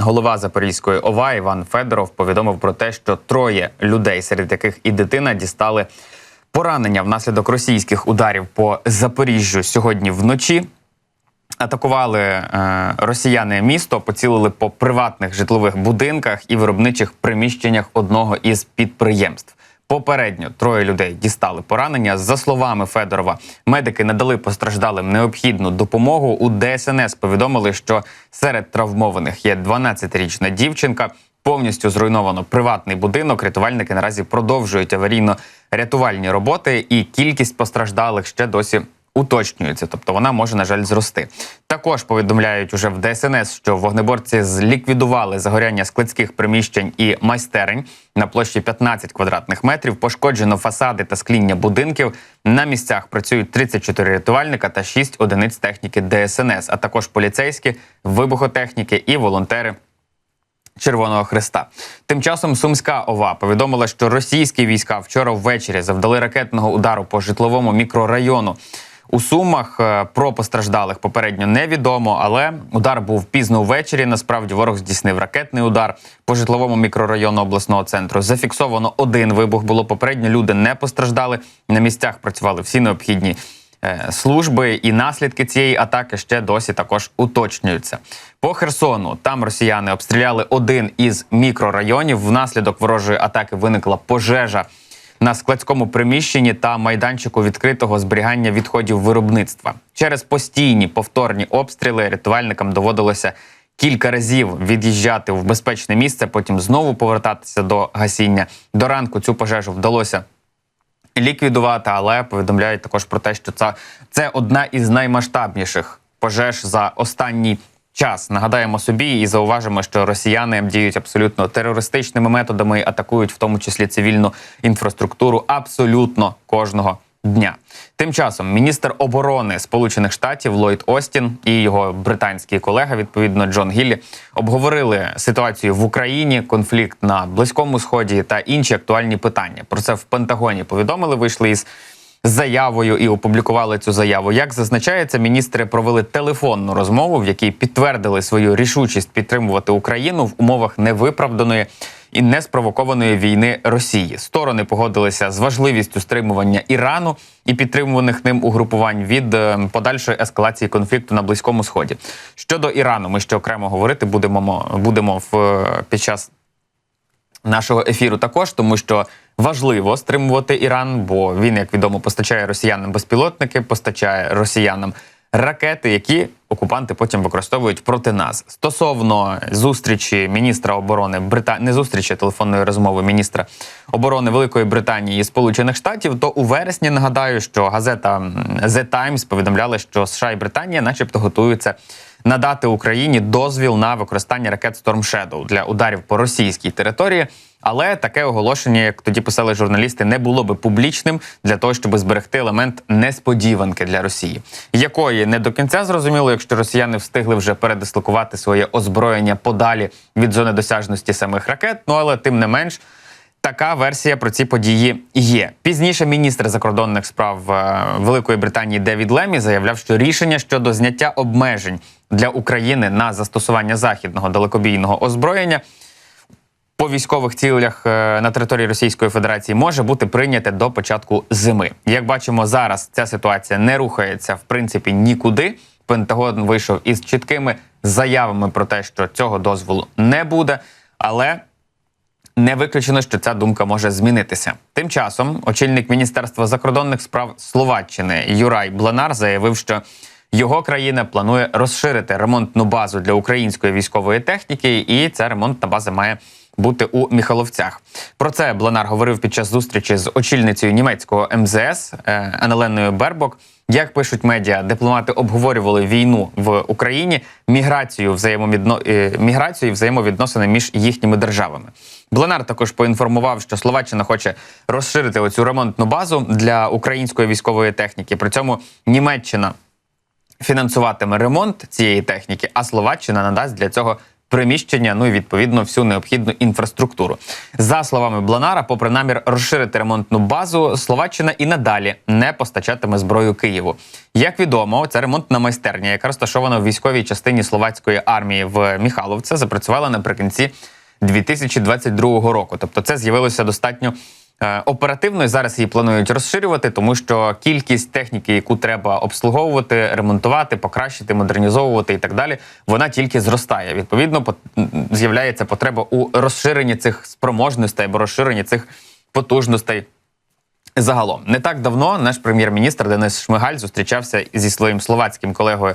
Голова Запорізької ОВА Іван Федоров повідомив про те, що троє людей, серед яких і дитина, дістали поранення внаслідок російських ударів по Запоріжжю сьогодні вночі. Атакували е, росіяни місто, поцілили по приватних житлових будинках і виробничих приміщеннях одного із підприємств. Попередньо троє людей дістали поранення. За словами Федорова, медики надали постраждалим необхідну допомогу. У ДСНС повідомили, що серед травмованих є 12-річна дівчинка. Повністю зруйновано приватний будинок. Рятувальники наразі продовжують аварійно-рятувальні роботи, і кількість постраждалих ще досі уточнюється, тобто вона може, на жаль, зрости. Також повідомляють уже в ДСНС, що вогнеборці зліквідували загоряння складських приміщень і майстерень на площі 15 квадратних метрів. Пошкоджено фасади та скління будинків. На місцях працюють 34 рятувальника та 6 одиниць техніки ДСНС, а також поліцейські, вибухотехніки і волонтери. Червоного Христа. Тим часом Сумська ОВА повідомила, що російські війська вчора ввечері завдали ракетного удару по житловому мікрорайону. У Сумах е, про постраждалих попередньо невідомо, але удар був пізно ввечері. Насправді ворог здійснив ракетний удар по житловому мікрорайону обласного центру. Зафіксовано один вибух. Було попередньо. Люди не постраждали. На місцях працювали всі необхідні е, служби, і наслідки цієї атаки ще досі також уточнюються. По Херсону там росіяни обстріляли один із мікрорайонів. Внаслідок ворожої атаки виникла пожежа на складському приміщенні та майданчику відкритого зберігання відходів виробництва. Через постійні повторні обстріли рятувальникам доводилося кілька разів від'їжджати в безпечне місце, потім знову повертатися до гасіння. До ранку цю пожежу вдалося. Ліквідувати, але повідомляють також про те, що це, це одна із наймасштабніших пожеж за останній час. Нагадаємо собі і зауважимо, що росіяни діють абсолютно терористичними методами, і атакують в тому числі цивільну інфраструктуру абсолютно кожного дня. Тим часом міністр оборони Сполучених Штатів Ллойд Остін і його британський колега, відповідно Джон Гіллі, обговорили ситуацію в Україні, конфлікт на близькому сході та інші актуальні питання. Про це в Пентагоні повідомили. Вийшли із заявою і опублікували цю заяву. Як зазначається, міністри провели телефонну розмову, в якій підтвердили свою рішучість підтримувати Україну в умовах невиправданої і неспровокованої війни Росії. Сторони погодилися з важливістю стримування Ірану і підтримуваних ним угрупувань від е, подальшої ескалації конфлікту на близькому сході. Щодо Ірану, ми ще окремо говорити будемо будемо в е, під час нашого ефіру також, тому що важливо стримувати Іран, бо він, як відомо, постачає росіянам безпілотники, постачає росіянам ракети, які окупанти потім використовують проти нас. Стосовно зустрічі міністра оборони Брита... не зустрічі а телефонної розмови міністра оборони Великої Британії і Сполучених Штатів, то у вересні нагадаю, що газета The Times повідомляла, що США і Британія, начебто, готуються. Надати Україні дозвіл на використання ракет Storm Shadow для ударів по російській території, але таке оголошення, як тоді писали журналісти, не було би публічним для того, щоб зберегти елемент несподіванки для Росії, якої не до кінця зрозуміло, якщо росіяни встигли вже передислокувати своє озброєння подалі від зони досяжності самих ракет. Ну але тим не менш. Така версія про ці події є. Пізніше міністр закордонних справ е, Великої Британії Девід Лемі заявляв, що рішення щодо зняття обмежень для України на застосування західного далекобійного озброєння по військових цілях е, на території Російської Федерації може бути прийняте до початку зими. Як бачимо, зараз ця ситуація не рухається в принципі нікуди. Пентагон вийшов із чіткими заявами про те, що цього дозволу не буде, але не виключено, що ця думка може змінитися. Тим часом очільник Міністерства закордонних справ Словаччини Юрай Бленар заявив, що його країна планує розширити ремонтну базу для української військової техніки, і ця ремонтна база має бути у Міхаловцях. Про це Бленар говорив під час зустрічі з очільницею німецького МЗС е, Анеленою Бербок. Як пишуть медіа, дипломати обговорювали війну в Україні, міграцію взаємовідно... е, міграцію і взаємовідносини між їхніми державами. Бленар також поінформував, що Словаччина хоче розширити оцю ремонтну базу для української військової техніки. При цьому Німеччина фінансуватиме ремонт цієї техніки, а Словаччина надасть для цього приміщення, ну і відповідно всю необхідну інфраструктуру. За словами Бланара, попри намір розширити ремонтну базу, Словаччина і надалі не постачатиме зброю Києву. Як відомо, ця ремонтна майстерня, яка розташована в військовій частині словацької армії в Міхаловце, запрацювала наприкінці 2022 року. Тобто, це з'явилося достатньо. е, Оперативно і зараз її планують розширювати, тому що кількість техніки, яку треба обслуговувати, ремонтувати, покращити, модернізовувати і так далі, вона тільки зростає. Відповідно, з'являється потреба у розширенні цих спроможностей або розширенні цих потужностей. Загалом не так давно наш прем'єр-міністр Денис Шмигаль зустрічався зі своїм словацьким колегою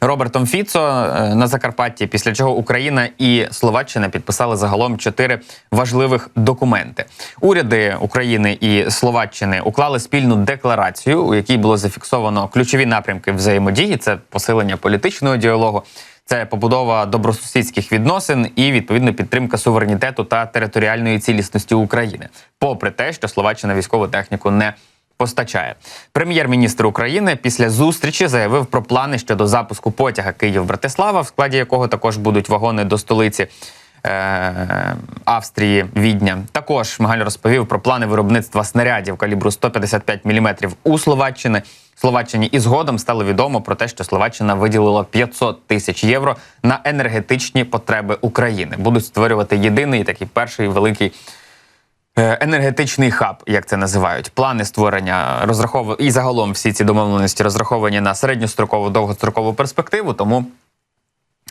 Робертом Фіцо е, на Закарпатті. Після чого Україна і Словаччина підписали загалом чотири важливих документи. Уряди України і Словаччини уклали спільну декларацію, у якій було зафіксовано ключові напрямки взаємодії: це посилення політичного діалогу. Це побудова добросусідських відносин і відповідно підтримка суверенітету та територіальної цілісності України, попри те, що Словаччина військову техніку не постачає. Прем'єр-міністр України після зустрічі заявив про плани щодо запуску потяга Київ-Братислава, в складі якого також будуть вагони до столиці. е, Австрії Відня також Шмигаль розповів про плани виробництва снарядів калібру 155 мм у Словаччині. Словаччині і згодом стало відомо про те, що Словаччина виділила 500 тисяч євро на енергетичні потреби України. Будуть створювати єдиний такий перший великий енергетичний хаб, як це називають. Плани створення розрахов... і загалом всі ці домовленості розраховані на середньострокову довгострокову перспективу. Тому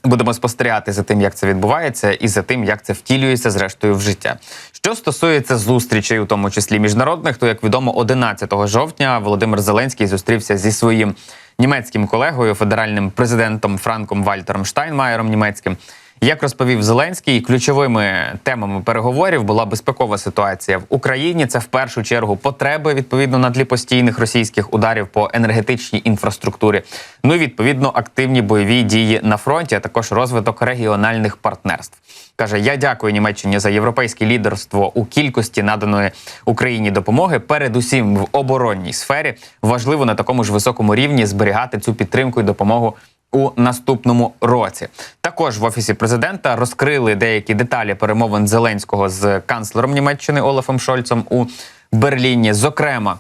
будемо спостерігати за тим, як це відбувається, і за тим, як це втілюється зрештою в життя. Що стосується зустрічей, у тому числі міжнародних, то як відомо, 11 жовтня Володимир Зеленський зустрівся зі своїм німецьким колегою, федеральним президентом Франком Вальтером Штайнмаєром німецьким. Як розповів Зеленський, ключовими темами переговорів була безпекова ситуація в Україні. Це в першу чергу потреби відповідно на тлі постійних російських ударів по енергетичній інфраструктурі. Ну і відповідно активні бойові дії на фронті, а також розвиток регіональних партнерств. Каже, я дякую Німеччині за європейське лідерство у кількості наданої Україні допомоги. Передусім в оборонній сфері важливо на такому ж високому рівні зберігати цю підтримку і допомогу у наступному році. Також в офісі президента розкрили деякі деталі перемовин Зеленського з канцлером Німеччини Олафом Шольцем у Берліні. Зокрема,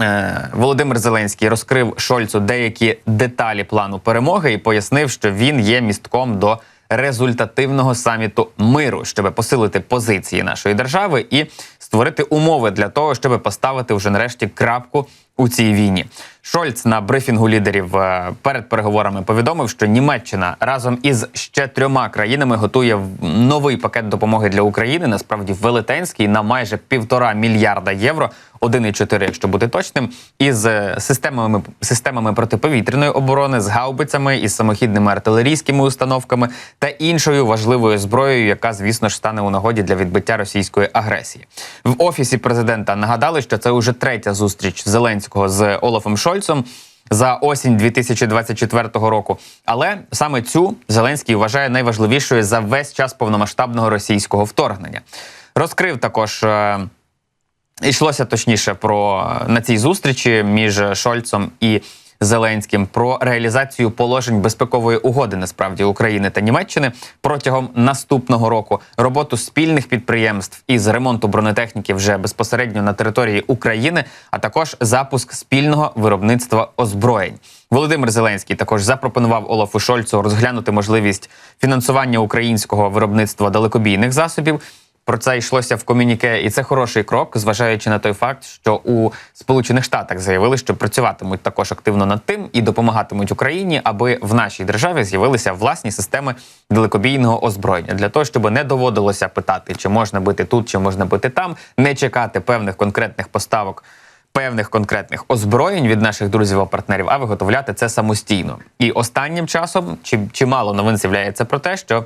Е, Володимир Зеленський розкрив Шольцу деякі деталі плану перемоги і пояснив, що він є містком до результативного саміту миру, щоб посилити позиції нашої держави і створити умови для того, щоб поставити вже нарешті крапку у цій війні. Шольц на брифінгу лідерів е, перед переговорами повідомив, що Німеччина разом із ще трьома країнами готує новий пакет допомоги для України. Насправді велетенський на майже півтора мільярда євро. 1,4, якщо бути точним, із е, системами системами протиповітряної оборони, з гаубицями, із самохідними артилерійськими установками та іншою важливою зброєю, яка, звісно ж, стане у нагоді для відбиття російської агресії. В офісі президента нагадали, що це уже третя зустріч Зеленського з Олафом Шольцом. За осінь 2024 року, але саме цю Зеленський вважає найважливішою за весь час повномасштабного російського вторгнення. Розкрив також е, Йшлося точніше про на цій зустрічі між Шольцом і Зеленським про реалізацію положень безпекової угоди насправді України та Німеччини протягом наступного року, роботу спільних підприємств із ремонту бронетехніки вже безпосередньо на території України, а також запуск спільного виробництва озброєнь. Володимир Зеленський також запропонував Олафу Шольцу розглянути можливість фінансування українського виробництва далекобійних засобів. Про це йшлося в комюніке, і це хороший крок, зважаючи на той факт, що у Сполучених Штатах заявили, що працюватимуть також активно над тим і допомагатимуть Україні, аби в нашій державі з'явилися власні системи далекобійного озброєння для того, щоб не доводилося питати, чи можна бити тут, чи можна бити там, не чекати певних конкретних поставок. Певних конкретних озброєнь від наших друзів або партнерів, а виготовляти це самостійно. І останнім часом чи чимало новин з'являється про те, що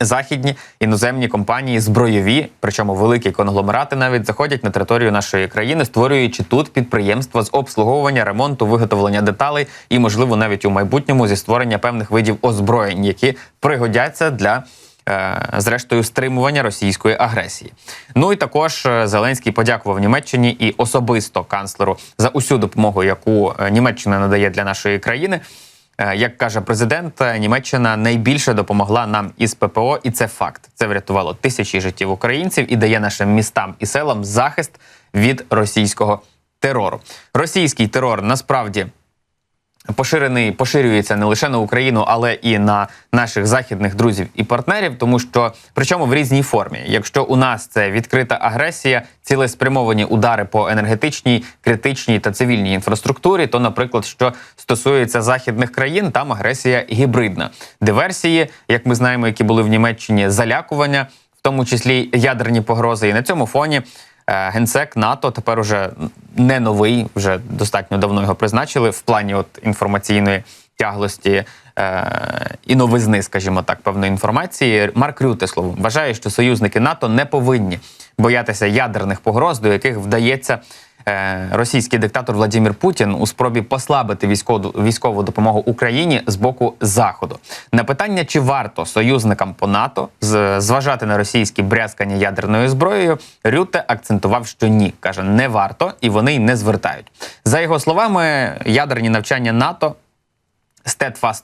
західні іноземні компанії збройові, причому великі конгломерати, навіть заходять на територію нашої країни, створюючи тут підприємства з обслуговування, ремонту, виготовлення деталей і, можливо, навіть у майбутньому зі створення певних видів озброєнь, які пригодяться для. е, Зрештою, стримування російської агресії. Ну і також е, Зеленський подякував Німеччині і особисто канцлеру за усю допомогу, яку е, Німеччина надає для нашої країни. Е, Як каже президент, е, Німеччина найбільше допомогла нам із ППО, і це факт. Це врятувало тисячі життів українців і дає нашим містам і селам захист від російського терору. Російський терор насправді поширений поширюється не лише на Україну, але і на наших західних друзів і партнерів, тому що причому в різній формі. Якщо у нас це відкрита агресія, цілеспрямовані удари по енергетичній, критичній та цивільній інфраструктурі, то, наприклад, що стосується західних країн, там агресія гібридна. Диверсії, як ми знаємо, які були в Німеччині, залякування, в тому числі ядерні погрози. І на цьому фоні Генсек НАТО тепер уже не новий, вже достатньо давно його призначили в плані от інформаційної тяглості е, і новизни, скажімо так, певної інформації. Марк Рюте словом вважає, що союзники НАТО не повинні боятися ядерних погроз, до яких вдається. Е, Російський диктатор Владимир Путін у спробі послабити військову військову допомогу Україні з боку заходу на питання, чи варто союзникам по НАТО зважати на російські брязкання ядерною зброєю, Рюте акцентував, що ні, каже, не варто, і вони й не звертають. За його словами, ядерні навчання НАТО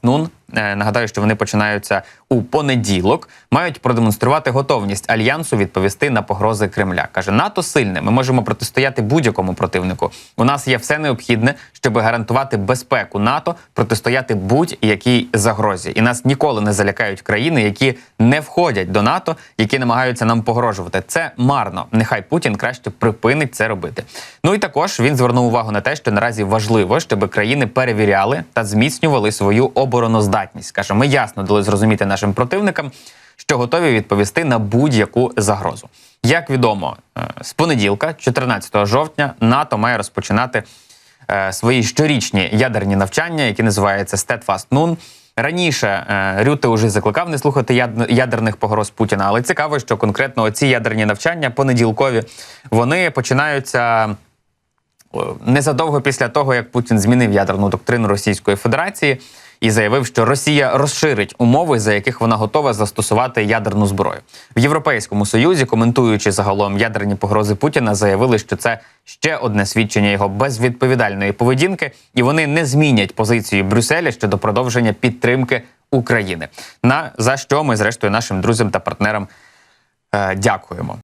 Noon, е, нагадаю, що вони починаються у понеділок, мають продемонструвати готовність альянсу відповісти на погрози Кремля. каже НАТО сильне. Ми можемо протистояти будь-якому противнику. У нас є все необхідне, щоб гарантувати безпеку НАТО, протистояти будь-якій загрозі. І нас ніколи не залякають країни, які не входять до НАТО, які намагаються нам погрожувати. Це марно. Нехай Путін краще припинить це робити. Ну і також він звернув увагу на те, що наразі важливо, щоб країни перевіряли та зміцнювали свою обороноздатність. каже, ми ясно дали зрозуміти нашим противникам, що готові відповісти на будь-яку загрозу. Як відомо, е, з понеділка, 14 жовтня, НАТО має розпочинати е, свої щорічні ядерні навчання, які називаються Steadfast Noon. Раніше е, Рюте уже закликав не слухати ядерних погроз Путіна, але цікаво, що конкретно ці ядерні навчання понеділкові вони починаються незадовго після того, як Путін змінив ядерну доктрину Російської Федерації і заявив, що Росія розширить умови, за яких вона готова застосувати ядерну зброю в Європейському Союзі, коментуючи загалом ядерні погрози Путіна, заявили, що це ще одне свідчення його безвідповідальної поведінки, і вони не змінять позицію Брюсселя щодо продовження підтримки України. На за що ми, зрештою, нашим друзям та партнерам е, дякуємо.